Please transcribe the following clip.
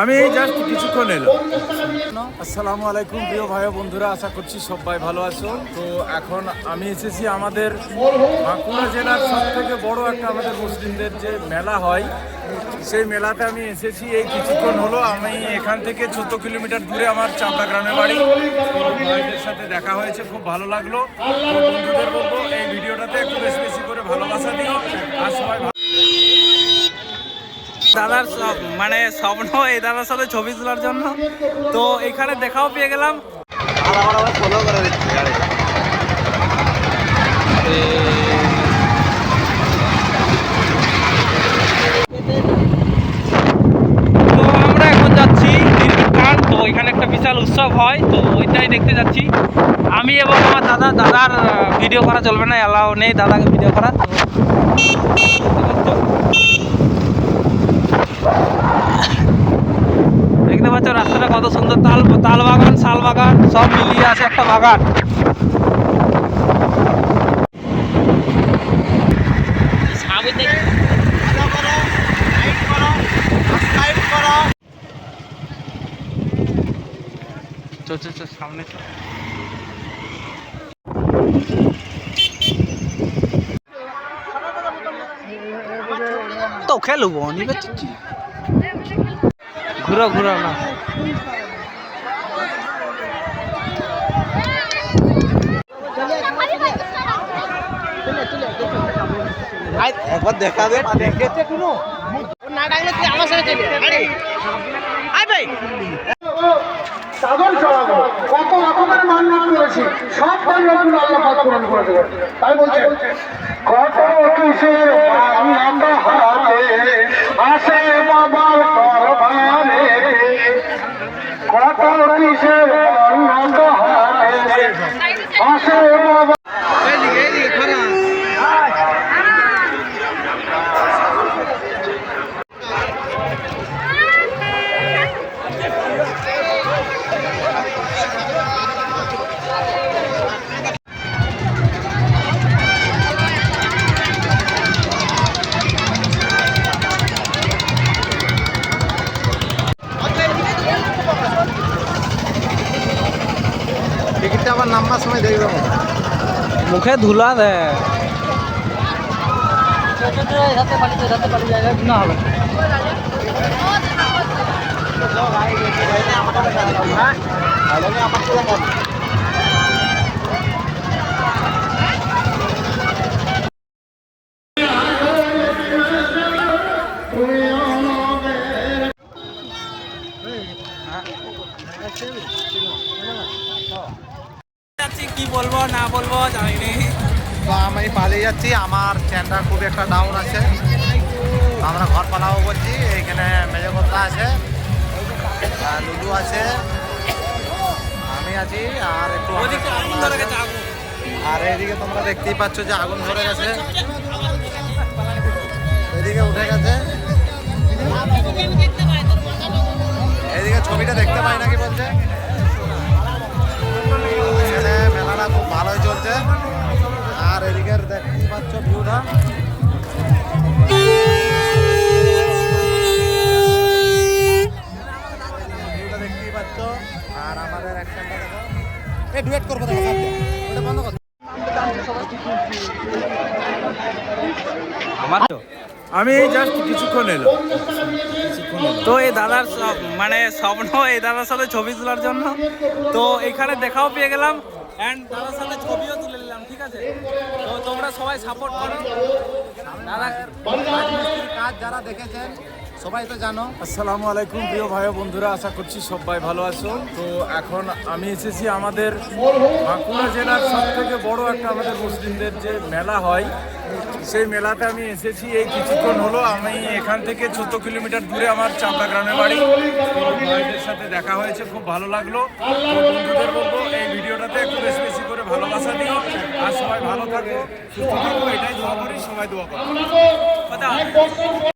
আমি এই জাস্ট কিছুক্ষণ এলো আসসালামু আলাইকুম, প্রিয় ভাই বন্ধুরা, আশা করছি সবাই ভালো আছো। তো এখন আমি এসেছি আমাদের বাঁকুড়া জেলার সব থেকে বড় একটা আমাদের মুসলিমদের যে মেলা হয়, সেই মেলাতে আমি এসেছি। এই কিছুক্ষণ হলো, আমি এখান থেকে চোদ্দ কিলোমিটার দূরে আমার চাপড়া গ্রামের বাড়ি। ভাইদের সাথে দেখা হয়েছে, খুব ভালো লাগল। বন্ধুদের বলব, এই ভিডিওটাতে একটু বেশি বেশি করে ভালোবাসা দিও। আর সবাই দাদার সব মানে স্বপ্ন, এই দাদার সাথে ছবি তোলার জন্য। তো এখানে দেখাও পেয়ে গেলাম। তো আমরা এখন যাচ্ছি দীর্ঘকাল তো এখানে একটা বিশাল উৎসব হয়, তো ওইটাই দেখতে যাচ্ছি। আমি এবং আমার দাদা, দাদার ভিডিও করা চলবে না অ্যালাউ নেই, দাদাকে ভিডিও করা। দেখতে পাচ্ছ রাস্তাটা কত সুন্দর, তাল তাল বাগান শাল বাগান সব মিলিয়ে আছে একটা বাগান। সামনে তো খেলব, নিবে ঘুরো ঘুরো না। একবার দেখাবে দেখেছে কোনো সাধন সরাবো। কত রকমের মান্যত করেছি। সব তাই বলছে, কত আসে मुखे धुला दे ना কি বলব না বলব জানি নি তো আমি পালিয়ে যাচ্ছি আমার চ্যানটা খুব একটা ডাউন আছে। আমরা ঘর পালাবো বলছি এইখানে মেজকর্তা আছে আর লুলু আছে আমি আছি আর একটু আর এদিকে তোমরা দেখতেই পাচ্ছ যে আগুন ধরে গেছে। এদিকে উঠে গেছে। এদিকে ছবিটা দেখতে পাই নাকি আর এদিকে দেখতেই পাচ্ছ ভিউটা দেখতেই পাচ্ছ। আর আমাদের অ্যাকশনটা দেখো। এই ডুয়েট করব দেখো ওটা বন্ধ কর। আমার তো? আমি এই জাস্ট কিছুক্ষণ এলো তো এই দাদার সব মানে স্বপ্ন এই দাদার সাথে ছবি তোলার জন্য। তো এখানে দেখাও পেয়ে গেলাম। অ্যান্ড দাদার সাথে ছবিও তুলে নিলাম, ঠিক আছে? তো তোমরা সবাই সাপোর্ট করো। দাদা, রাজমিস্ত্রির কাজ যারা দেখেছেন, সবাই তো জানো। আসসালামু আলাইকুম, প্রিয় ভাই বন্ধুরা, আশা করছি সবাই ভালো আছো। তো এখন আমি এসেছি আমাদের বাঁকুড়া জেলার সব থেকে বড় একটা আমাদের মুসলিমদের যে মেলা হয়, সেই মেলাতে আমি এসেছি। এই কিছুক্ষণ হলো, আমি এখান থেকে চোদ্দ কিলোমিটার দূরে আমার চাপড়া গ্রামের বাড়ি। ভাইদের সাথে দেখা হয়েছে, খুব ভালো লাগল। বন্ধুদের বলব এই ভিডিওটাতে একটু বেশি বেশি করে ভালোবাসা দিও আর সবাই ভালো থাকো সুস্থ থাকো এটাই দোয়া করি সবাই দোয়া করো।